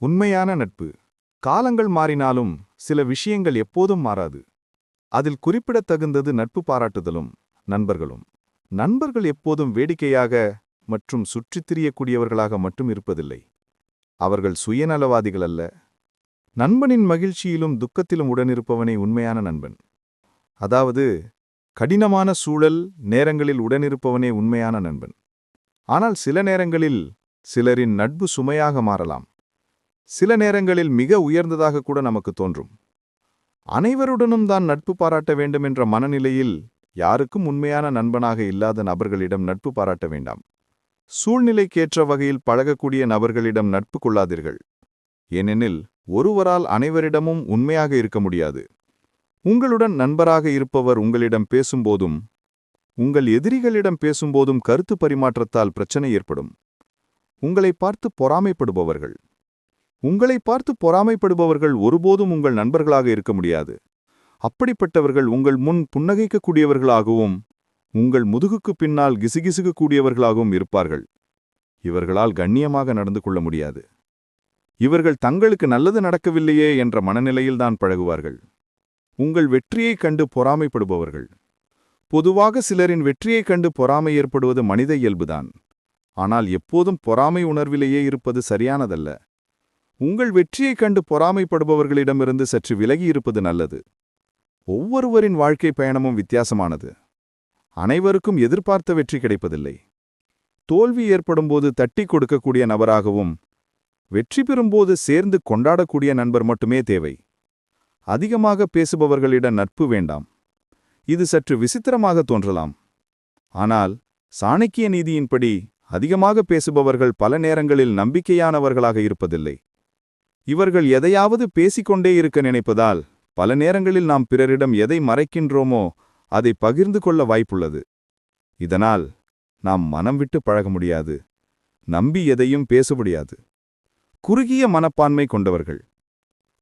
உண்மையான நட்பு. காலங்கள் மாறினாலும் சில விஷயங்கள் எப்போதும் மாறாது. அதில் குறிப்பிடத்தகுந்தது நட்பு பாராட்டுதலும் நண்பர்களும். நண்பர்கள் எப்போதும் வேடிக்கையாக மற்றும் சுற்றித் திரியக்கூடியவர்களாக மட்டும் இருப்பதில்லை. அவர்கள் சுயநலவாதிகள் அல்ல. நண்பனின் மகிழ்ச்சியிலும் துக்கத்திலும் உடனிருப்பவனே உண்மையான நண்பன். அதாவது கடினமான சூழல் நேரங்களில் உடனிருப்பவனே உண்மையான நண்பன். ஆனால் சில நேரங்களில் சிலரின் நட்பு சுமையாக மாறலாம். சில நேரங்களில் மிக உயர்ந்ததாக கூட நமக்கு தோன்றும். அனைவருடனும் தான் நட்பு பாராட்ட வேண்டும் என்ற மனநிலையில் யாருக்கும் உண்மையான நண்பனாக இல்லாத நபர்களிடம் நட்பு பாராட்ட வேண்டாம். சூழ்நிலைக்கேற்ற வகையில் பழகக்கூடிய நபர்களிடம் நட்பு கொள்ளாதீர்கள். ஏனெனில் ஒருவரால் அனைவரிடமும் உண்மையாக இருக்க முடியாது. உங்களுடன் நண்பராக இருப்பவர் உங்களிடம் பேசும்போதும் உங்கள் எதிரிகளிடம் பேசும்போதும் கருத்து பரிமாற்றத்தால் பிரச்சனை ஏற்படும். உங்களை பார்த்து பொறாமைப்படுபவர்கள். உங்களை பார்த்து பொறாமைப்படுபவர்கள் ஒருபோதும் உங்கள் நண்பர்களாக இருக்க முடியாது. அப்படிப்பட்டவர்கள் உங்கள் முன் புன்னகைக்கக்கூடியவர்களாகவும் உங்கள் முதுகுக்கு பின்னால் கிசுகிசுகக்கூடியவர்களாகவும் இருப்பார்கள். இவர்களால் கண்ணியமாக நடந்து கொள்ள முடியாது. இவர்கள் தங்களுக்கு நல்லது நடக்கவில்லையே என்ற மனநிலையில்தான் பழகுவார்கள். உங்கள் வெற்றியைக் கண்டு பொறாமைப்படுபவர்கள். பொதுவாக சிலரின் வெற்றியைக் கண்டு பொறாமை ஏற்படுவது மனித இயல்புதான். ஆனால் எப்போதும் பொறாமை உணர்விலேயே இருப்பது சரியானதல்ல. உங்கள் வெற்றியைக் கண்டு பொறாமைப்படுபவர்களிடமிருந்து சற்று விலகி இருப்பது நல்லது. ஒவ்வொருவரின் வாழ்க்கை பயணமும் வித்தியாசமானது. அனைவருக்கும் எதிர்பார்த்த வெற்றி கிடைப்பதில்லை. தோல்வி ஏற்படும்போது தட்டி கொடுக்கக்கூடிய நபராகவும் வெற்றி பெறும்போது சேர்ந்து கொண்டாடக்கூடிய நண்பர் மட்டுமே தேவை. அதிகமாக பேசுபவர்களிடம் நட்பு வேண்டாம். இது சற்று விசித்திரமாக தோன்றலாம். ஆனால் சாணக்கிய நீதியின்படி அதிகமாக பேசுபவர்கள் பல நேரங்களில் நம்பிக்கையானவர்களாக இருப்பதில்லை. இவர்கள் எதையாவது பேசிக்கொண்டே இருக்க நினைப்பதால் பல நேரங்களில் நாம் பிறரிடம் எதை மறைக்கின்றோமோ அதை பகிர்ந்து கொள்ள வாய்ப்புள்ளது. இதனால் நாம் மனம் விட்டு பழக முடியாது. நம்பி எதையும் பேச முடியாது குறுகிய மனப்பான்மை கொண்டவர்கள்.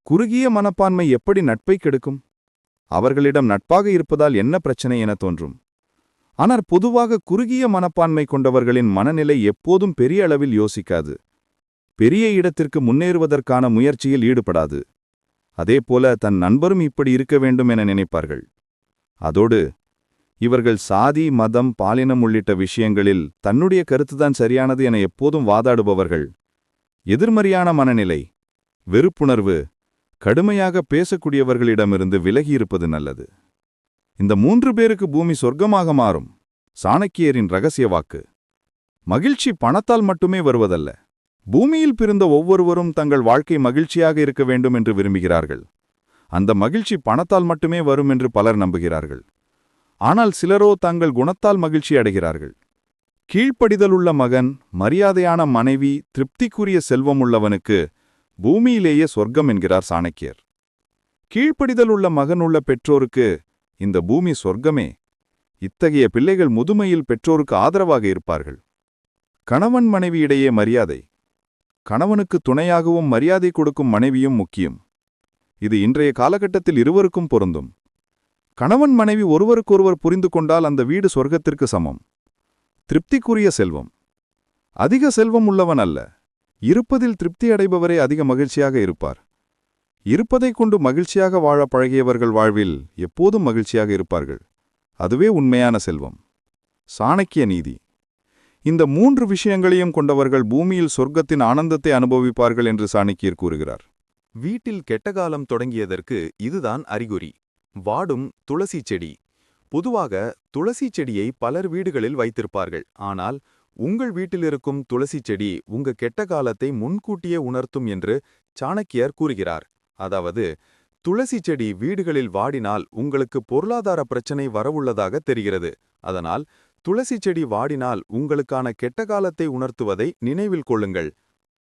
குறுகிய மனப்பான்மை எப்படி நட்பை கெடுக்கும்? அவர்களிடம் நட்பாக இருப்பதால் என்ன பிரச்சனை என தோன்றும். ஆனால் பொதுவாக குறுகிய மனப்பான்மை கொண்டவர்களின் மனநிலை எப்போதும் பெரிய அளவில் யோசிக்காது. பெரிய இடத்திற்கு முன்னேறுவதற்கான முயற்சியில் ஈடுபடாது. அதேபோல தன் நண்பரும் இப்படி இருக்க வேண்டும் என நினைப்பார்கள். அதோடு இவர்கள் சாதி மதம் பாலினம் உள்ளிட்ட விஷயங்களில் தன்னுடைய கருத்துதான் சரியானது என எப்போதும் வாதாடுபவர்கள். எதிர்மறையான மனநிலை வெறுப்புணர்வு கடுமையாக பேசக்கூடியவர்களிடமிருந்து விலகியிருப்பது நல்லது. இந்த மூன்று பேருக்கு பூமி சொர்க்கமாக மாறும். சாணக்கியரின் ரகசிய வாக்கு. மகிழ்ச்சி பணத்தால் மட்டுமே வருவதல்ல. பூமியில் பிறந்த ஒவ்வொருவரும் தங்கள் வாழ்க்கை மகிழ்ச்சியாக இருக்க வேண்டும் என்று விரும்புகிறார்கள். அந்த மகிழ்ச்சி பணத்தால் மட்டுமே வரும் என்று பலர் நம்புகிறார்கள். ஆனால் சிலரோ தங்கள் குணத்தால் மகிழ்ச்சி அடைகிறார்கள். கீழ்ப்படிதலுள்ள மகன் மரியாதையான மனைவி திருப்திக்குரிய செல்வம் உள்ளவனுக்கு பூமியிலேயே சொர்க்கம் என்கிறார் சாணக்கியர். கீழ்ப்படிதலுள்ள மகன் உள்ள பெற்றோருக்கு இந்த பூமி சொர்க்கமே. இத்தகைய பிள்ளைகள் முதுமையில் பெற்றோருக்கு ஆதரவாக இருப்பார்கள். கணவன் மனைவியிடையே மரியாதை. கணவனுக்கு துணையாகவும் மரியாதை கொடுக்கும் மனைவியும் முக்கியம். இது இன்றைய காலகட்டத்தில் இருவருக்கும் பொருந்தும். கணவன் மனைவி ஒருவருக்கொருவர் புரிந்து கொண்டால் அந்த வீடு சொர்க்கத்திற்கு சமம். திருப்திக்குரிய செல்வம். அதிக செல்வம் உள்ளவன் அல்ல. இருப்பதில் திருப்தி அடைபவரே அதிக மகிழ்ச்சியாக இருப்பார். இருப்பதைக் கொண்டு மகிழ்ச்சியாக வாழ பழகியவர்கள் வாழ்வில் எப்போதும் மகிழ்ச்சியாக இருப்பார்கள். அதுவே உண்மையான செல்வம். சாணக்கிய நீதி. இந்த மூன்று விஷயங்களையும் கொண்டவர்கள் பூமியில் சொர்க்கத்தின் ஆனந்தத்தை அனுபவிப்பார்கள் என்று சாணக்கியர் கூறுகிறார். வீட்டில் கெட்டகாலம் தொடங்கியதற்கு இதுதான் அறிகுறி. வாடும் துளசி செடி. பொதுவாக துளசி செடியை பலர் வீடுகளில் வைத்திருப்பார்கள். ஆனால் உங்கள் வீட்டில் இருக்கும் துளசி செடி உங்க கெட்ட காலத்தை முன்கூட்டியே உணர்த்தும் என்று சாணக்கியர் கூறுகிறார். அதாவது துளசி செடி வீடுகளில் வாடினால் உங்களுக்கு பொருளாதார பிரச்சனை வரவுள்ளதாக தெரிகிறது. அதனால் துளசி செடி வாடினால் உங்களுக்கான கெட்ட காலத்தை உணர்த்துவதை நினைவில் கொள்ளுங்கள்.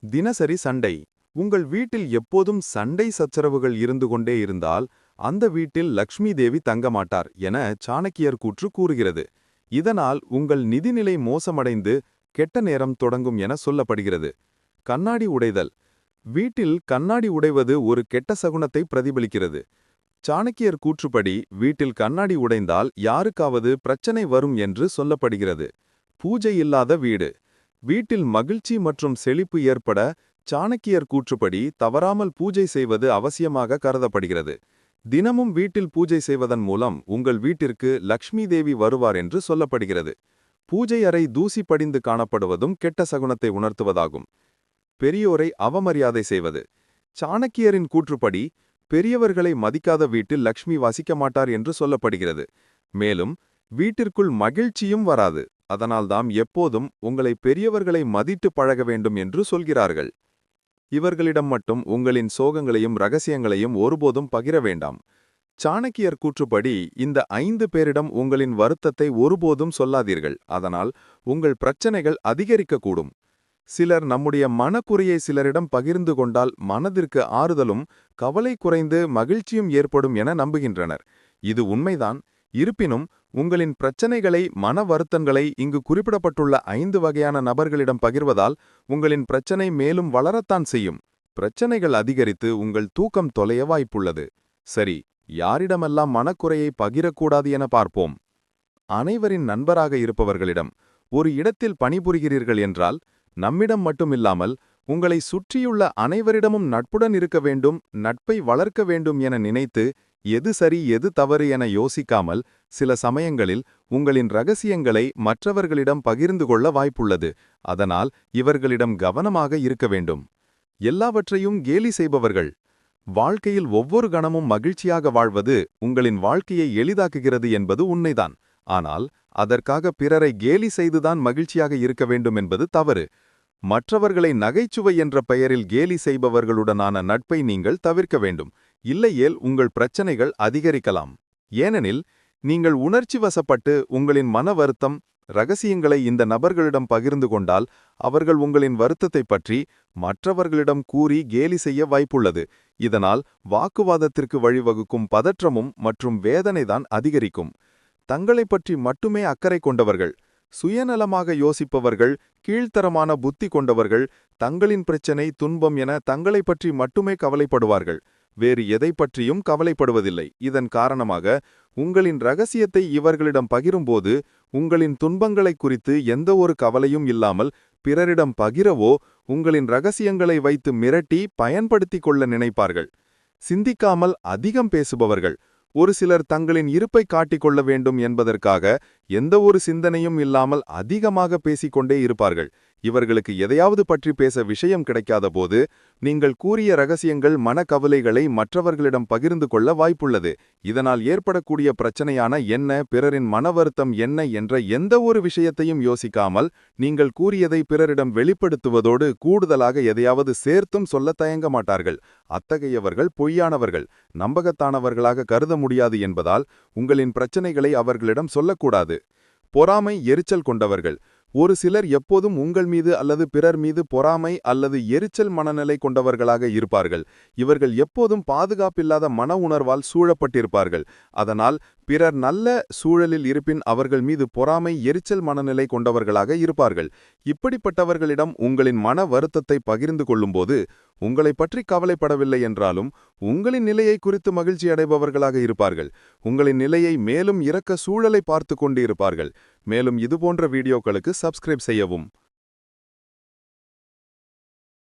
தினசரி சண்டை. உங்கள் வீட்டில் எப்போதும் சண்டை சச்சரவுகள் இருந்து கொண்டே இருந்தால் அந்த வீட்டில் லக்ஷ்மி தேவி தங்கமாட்டார் என சாணக்கியர் கூற்று கூறுகிறது. இதனால் உங்கள் நிதிநிலை மோசமடைந்து கெட்ட நேரம் தொடங்கும் என சொல்லப்படுகிறது. கண்ணாடி உடைதல். வீட்டில் கண்ணாடி உடைவது ஒரு கெட்ட சகுனத்தை பிரதிபலிக்கிறது. சாணக்கியர் கூற்றுப்படி வீட்டில் கண்ணாடி உடைந்தால் யாருக்காவது பிரச்சனை வரும் என்று சொல்லப்படுகிறது. பூஜை இல்லாத வீடு. வீட்டில் மகிழ்ச்சி மற்றும் செழிப்பு ஏற்பட சாணக்கியர் கூற்றுப்படி தவறாமல் பூஜை செய்வது அவசியமாக கருதப்படுகிறது. தினமும் வீட்டில் பூஜை செய்வதன் மூலம் உங்கள் வீட்டிற்கு லக்ஷ்மி தேவி வருவார் என்று சொல்லப்படுகிறது. பூஜை அறை தூசி படிந்து காணப்படுவதும் கெட்ட சகுனத்தை உணர்த்துவதாகும். பெரியோரை அவமரியாதை செய்வது. சாணக்கியரின் கூற்றுப்படி பெரியவர்களை மதிக்காத வீட்டில் லக்ஷ்மி வசிக்க மாட்டார் என்று சொல்லப்படுகிறது. மேலும் வீட்டிற்குள் மகிழ்ச்சியும் வராது. அதனால்தாம் எப்போதும் உங்களை பெரியவர்களை மதித்து பழக வேண்டும் என்று சொல்கிறார்கள். இவர்களிடம் மட்டும் உங்களின் சோகங்களையும் ரகசியங்களையும் ஒருபோதும் பகிர வேண்டாம். சாணக்கியர் கூற்றுப்படி இந்த ஐந்து பேரிடம் உங்களின் வருத்தத்தை ஒருபோதும் சொல்லாதீர்கள். அதனால் உங்கள் பிரச்சனைகள் அதிகரிக்கக்கூடும். சிலர் நம்முடைய மனக்குறையை சிலரிடம் பகிர்ந்து கொண்டால் மனதிற்கு ஆறுதலும் கவலை குறைந்து மகிழ்ச்சியும் ஏற்படும் என நம்புகின்றனர். இது உண்மைதான். இருப்பினும் உங்களின் பிரச்சனைகளை மன வருத்தங்களை இங்கு குறிப்பிடப்பட்டுள்ள ஐந்து வகையான நபர்களிடம் பகிர்வதால் உங்களின் பிரச்சனை மேலும் வளரத்தான் செய்யும். பிரச்சனைகள் அதிகரித்து உங்கள் தூக்கம் தொலைய வாய்ப்புள்ளது. சரி யாரிடமெல்லாம் மனக்குறையை பகிரக்கூடாது என பார்ப்போம். அனைவரின் நண்பராக இருப்பவர்களிடம் ஒரு இடத்தில் பணிபுரிகிறீர்கள் என்றால் நம்மிடம் மட்டுமில்லாமல் உங்களை சுற்றியுள்ள அனைவரிடமும் நட்புடன் இருக்க வேண்டும் நட்பை வளர்க்க வேண்டும் என நினைத்து எது சரி எது தவறு என யோசிக்காமல் சில சமயங்களில் உங்களின் ரகசியங்களை மற்றவர்களிடம் பகிர்ந்து கொள்ள வாய்ப்புள்ளது. அதனால் இவர்களிடம் கவனமாக இருக்க வேண்டும். எல்லாவற்றையும் கேலி செய்பவர்கள். வாழ்க்கையில் ஒவ்வொரு கணமும் மகிழ்ச்சியாக வாழ்வது உங்களின் வாழ்க்கையை எளிதாக்குகிறது என்பது உண்மைதான். ஆனால் அதற்காக பிறரை கேலி செய்துதான் மகிழ்ச்சியாக இருக்க வேண்டும் என்பது தவறு. மற்றவர்களை நகைச்சுவை என்ற பெயரில் கேலி செய்பவர்களுடனான நட்பை நீங்கள் தவிர்க்க வேண்டும். இல்லையேல் உங்கள் பிரச்சனைகள் அதிகரிக்கலாம். ஏனெனில் நீங்கள் உணர்ச்சி வசப்பட்டு உங்களின் மன வருத்தம் ரகசியங்களை இந்த நபர்களிடம் பகிர்ந்து கொண்டால் அவர்கள் உங்களின் வருத்தத்தை பற்றி மற்றவர்களிடம் கூறி கேலி செய்ய வாய்ப்புள்ளது. இதனால் வாக்குவாதத்திற்கு வழிவகுக்கும் பதற்றமும் மற்றும் வேதனைதான் அதிகரிக்கும். தங்களைப் பற்றி மட்டுமே அக்கறை கொண்டவர்கள் சுயநலமாக யோசிப்பவர்கள் கீழ்த்தரமான புத்தி கொண்டவர்கள் தங்களின் பிரச்சனை துன்பம் என தங்களைப் பற்றி மட்டுமே கவலைப்படுவார்கள். வேறு எதை பற்றியும் கவலைப்படுவதில்லை. இதன் காரணமாக உங்களின் ரகசியத்தை இவர்களிடம் பகிரும்போது உங்களின் துன்பங்களைக் குறித்து எந்த ஒரு கவலையும் இல்லாமல் பிறரிடம் பகிரவோ உங்களின் ரகசியங்களை வைத்து மிரட்டி பயன்படுத்திக் கொள்ள நினைப்பார்கள். சிந்திக்காமல் அதிகம் பேசுபவர்கள் ஒரு சிலர் தங்களின் இருப்பை காட்டிக்கொள்ள வேண்டும் என்பதற்காக எந்த ஒரு சிந்தனையும் இல்லாமல் அதிகமாக பேசிக்கொண்டே இருப்பார்கள். இவர்களுக்கு எதையாவது பற்றி பேச விஷயம் கிடைக்காத போது நீங்கள் கூறிய ரகசியங்கள் மனக்கவலைகளை மற்றவர்களிடம் பகிர்ந்து கொள்ள வாய்ப்புள்ளது. இதனால் ஏற்படக்கூடிய பிரச்சனையான என்ன பிறரின் மன வருத்தம் என்ன என்ற எந்த ஒரு விஷயத்தையும் யோசிக்காமல் நீங்கள் கூறியதை பிறரிடம் வெளிப்படுத்துவதோடு கூடுதலாக எதையாவது சேர்த்தும் சொல்ல தயங்க மாட்டார்கள். அத்தகையவர்கள் பொய்யானவர்கள். நம்பகத்தானவர்களாக கருத முடியாது என்பதால் உங்களின் பிரச்சனைகளை அவர்களிடம் சொல்லக்கூடாது. பொறாமை எரிச்சல் கொண்டவர்கள். ஒரு சிலர் எப்போதும் உங்கள் மீது அல்லது பிறர் மீது பொறாமை அல்லது எரிச்சல் மனநிலை கொண்டவர்களாக இருப்பார்கள். இவர்கள் எப்போதும் பாதுகாப்பில்லாத மன உணர்வால் சூழப்பட்டிருப்பார்கள். அதனால் பிறர் நல்ல சூழலில் இருப்பின் அவர்கள் மீது பொறாமை எரிச்சல் மனநிலை கொண்டவர்களாக இருப்பார்கள். இப்படிப்பட்டவர்களிடம் உங்களின் மன வருத்தத்தை பகிர்ந்து கொள்ளும்போது உங்களை பற்றி கவலைப்படவில்லை என்றாலும் உங்களின் நிலையை குறித்து மகிழ்ச்சி அடைபவர்களாக இருப்பார்கள். உங்களின் நிலையை மேலும் இறக்க சூழலை பார்த்து கொண்டு இருப்பார்கள் மேலும் இதுபோன்ற வீடியோக்களுக்கு சப்ஸ்கிரைப் செய்யவும்.